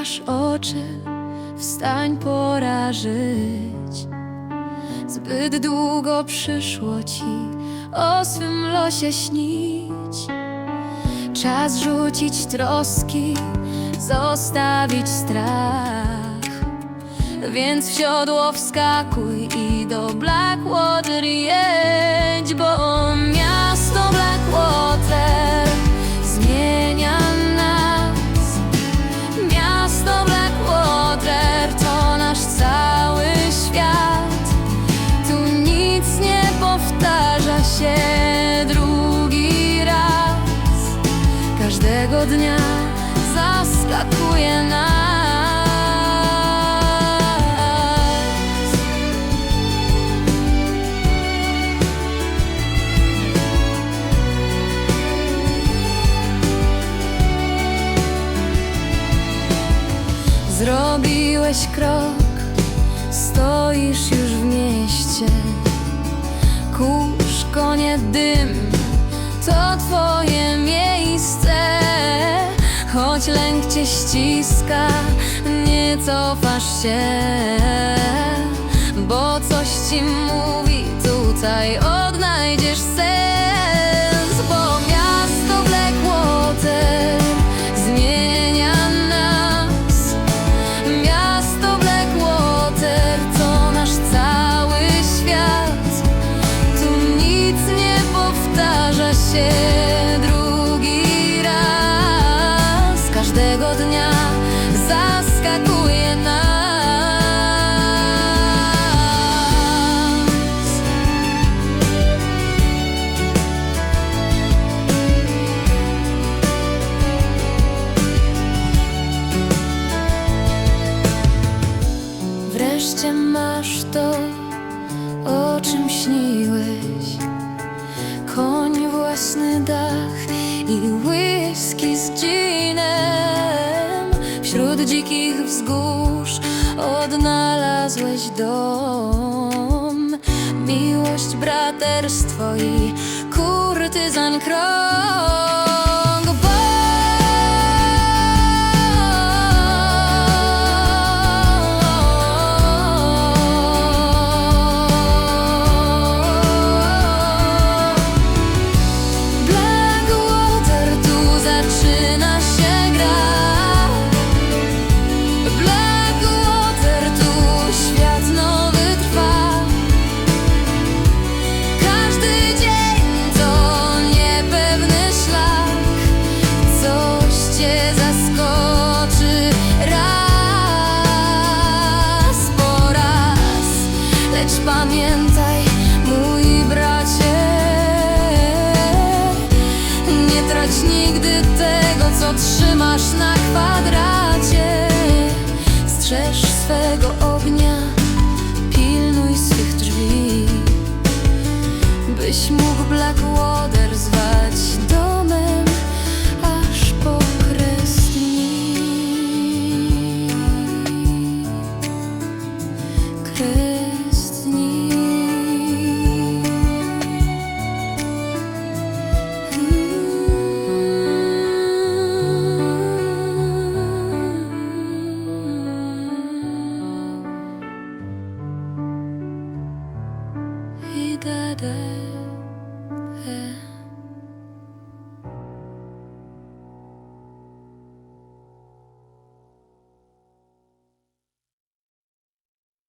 masz oczy, wstań pora żyć. Zbyt długo przyszło ci o swym losie śnić. Czas rzucić troski, zostawić strach. Więc w siodło wskakuj i do Blackwater jedź, bo miasto Dnia zaskakuje nas. Zrobiłeś krok, stoisz już w mieście. Kurz, konie, dym, to twoje miejsce. Lęk cię ściska, nie cofasz się, bo coś ci mówi, tutaj odnajdziesz sens, bo miasto Blackwater zmienia nas. Miasto Blackwater to nasz cały świat. Tu nic nie powtarza się Wreszcie masz to, o czym śniłeś. Koń, własny dach i whisky z ginem. Wśród dzikich wzgórz odnalazłeś dom. Miłość, braterstwo i kurtyzan krąg trzymasz na kwadracie. Strzeż swego ognia, pilnuj swych drzwi, byś mógł Blackwater zwać domem kadar